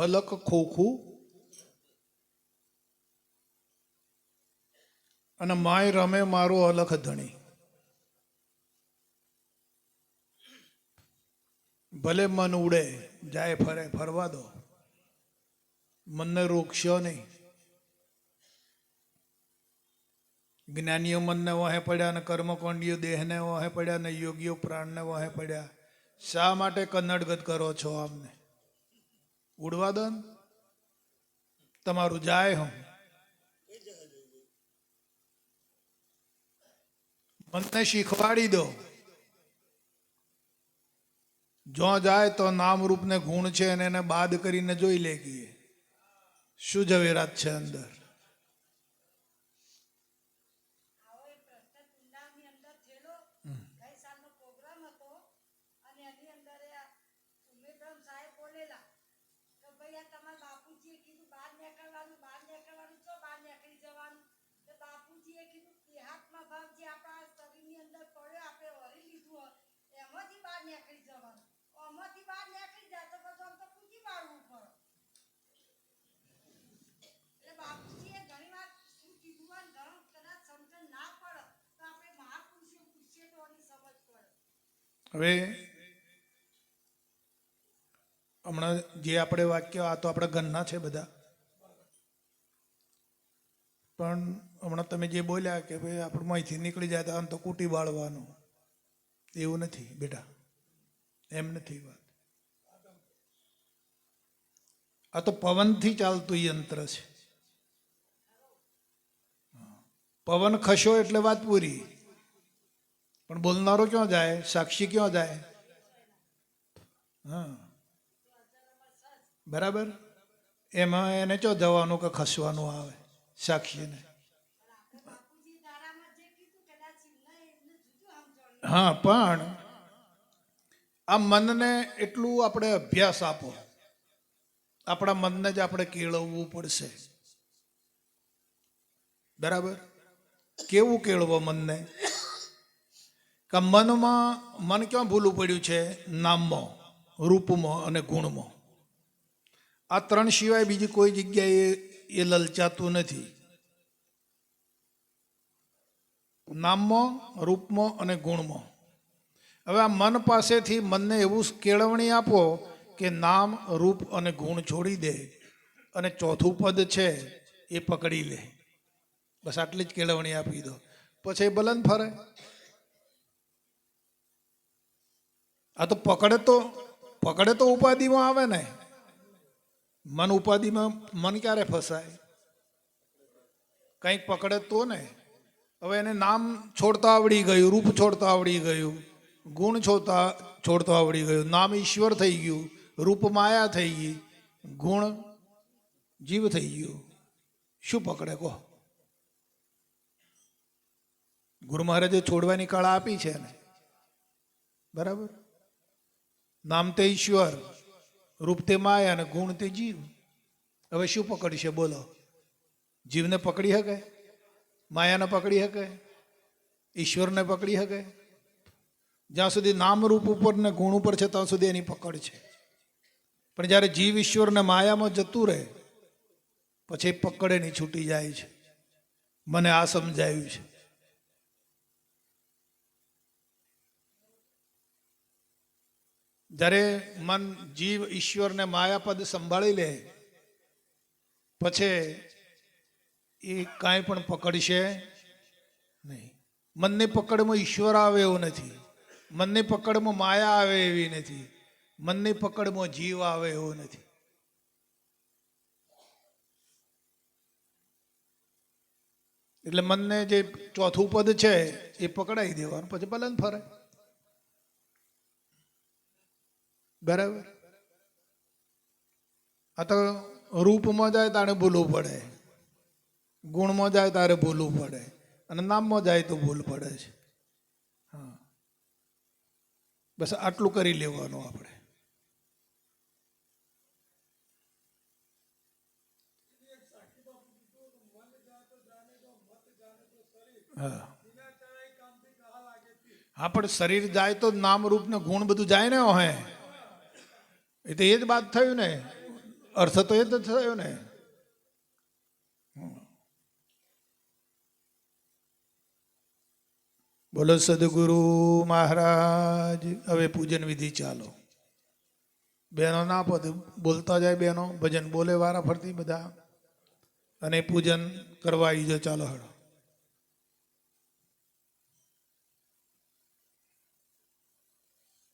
ખલક ખોખું અને માય રમે મારો અલખ ધણી. ભલે મન ઉડે, જાય ફરે, ફરવા દો. મનને રોકશો નહીં. જ્ઞાનીઓ મનને વહે પડ્યા ને કર્મકોંડીઓ દેહને વહે પડ્યા અને યોગીઓ પ્રાણને વહે પડ્યા. શા માટે કન્નડગત કરો છો આમને? ઉડવા દો તમારું જાય હું. મને શીખવાડી દો. જો જાય તો નામ રૂપને ગુણ છે અને એને બાદ કરીને જોઈ લે ગઈએ શું ઝવેરાત છે અંદર આવો એ પ્રશ્ન કુંડાની અંદર થયેલો ગઈ સાલનો પ્રોગ્રામ હતો અને એની અંદર એ ઉમેદરામ સાહેબ બોલેલા કે ભાઈ આ તમારા બાપુજીએ કીધું બહાર નીકળવાનું બહાર નીકળવાનું ચો બહાર નીકળી જવાનું. તો બાપુજીએ કીધું, દેહાતમાં ભાવ જે આપણા શરીરની અંદર પડ્યો, આપણે હરી લીધું એમાંથી બહાર નીકળી જવાનું. આમાંથી બહાર નીકળી જાય તો બધું આમ તો પૂછી પાડવું પડે. એટલે બાપુજીએ ઘણી વાર શું કીધું હોય ઘણું કદાચ સમજણ ના પડે, તો આપણે મહાપુરુષો પૂછીએ તો એની સમજ પડે. હવે હમણાં જે આપણે વાક્ય, આ તો આપણા ઘરના છે બધા. પણ હમણાં તમે જે બોલ્યા કે ભાઈ આપણે અહીંથી નીકળી જાય તો આમ તો કૂટી બાળવાનું. એવું નથી બેટા. એમ નથી વાત. આ તો પવનથી ચાલતું યંત્ર છે. પવન ખસો એટલે વાત પૂરી. પણ બોલનારો ક્યાં જાય? સાક્ષી ક્યાં જાય? હા. બરાબર? એમાં એને ચો જવાનું કે ખસવાનું આવે? સાક્ષીને હા, પણ આ મનને એટલું આપણે અભ્યાસ આપો. આપણા મનને જ આપણે કેળવવું પડશે. બરાબર? કેવું કેળવો મનને? કે મનમાં, મન ક્યાં ભૂલું પડ્યું છે? નામમાં રૂપમાં અને ગુણમાં. આ ત્રણ સિવાય બીજી કોઈ જગ્યાએ એ લલચાતું નથી. નામમાં, રૂપમાં અને ગુણમાં. હવે આ મન પાસેથી મનને એવું કેળવણી આપો કે નામ, રૂપ અને ગુણ છોડી દે અને ચોથું પદ છે એ પકડી લે. બસ આટલી જ કેળવણી આપી દો. પછી બલન ફરે. આ તો પકડે તો પકડે તો ઉપાધિમાં આવે ને. મન ઉપાધિમાં મન ક્યારે ફસાય? કંઈક પકડે તો ને? હવે એને નામ છોડતા આવડી ગયું, રૂપ છોડતા આવડી ગયું, ગુણ છોડતા, છોડતો આવડી ગયું, નામ ઈશ્વર થઈ ગયું, રૂપ માયા થઈ ગઈ, ગુણ જીવ થઈ ગયું. શું પકડે કહો? ગુરુ મહારાજે છોડવાની કળા આપી છે ને? બરાબર? નામ તે ઈશ્વર. રૂપ તે માયા અને ગુણ તે જીવ. હવે શું પકડશે બોલો. જીવને પકડી શકે માયાને પકડી શકે ઈશ્વરને પકડી શકે જ્યાં સુધી નામ રૂપ ઉપર ને ગુણ ઉપર છે, ત્યાં સુધી એની પકડ છે. પણ જ્યારે જીવ ઈશ્વરને માયામાં જતું રહે, પછી પકડે નહીં છૂટી જાય છે. મને આ સમજાયું છે. જ્યારે મન જીવ ઈશ્વરને માયાપદ સંભાળી લે, પછી એ કાંઈ પણ પકડશે નહીં. મનની પકડમાં ઈશ્વર આવે એવું નથી. મનની પકડમાં માયા આવે એવી નથી. મનની પકડમાં જીવ આવે એવું નથી. એટલે મનને જે ચોથું પદ છે એ પકડાઈ દેવાનું, પછી ભલે ફરે. બરાબર? આ તો રૂપમાં જાય તારે ભૂલવું પડે. ગુણમાં જાય તારે ભૂલવું પડે. અને નામમાં જાય તો ભૂલ પડે છે હા. બસ આટલું કરી લેવાનું આપણે. હા. હા, પણ શરીર જાય તો નામ રૂપ ને ગુણ બધું જાય ને હે એ તો એ જ વાત થયું ને. અર્થ તો એ જ થયો ને. બોલો સદગુરુ મહારાજ, હવે પૂજન વિધિ ચાલો. બહેનો ના પદ, બોલતા જાય બહેનો ભજન બોલે વારા ફરતી બધા. અને પૂજન કરવા ઈજો ચાલો હળો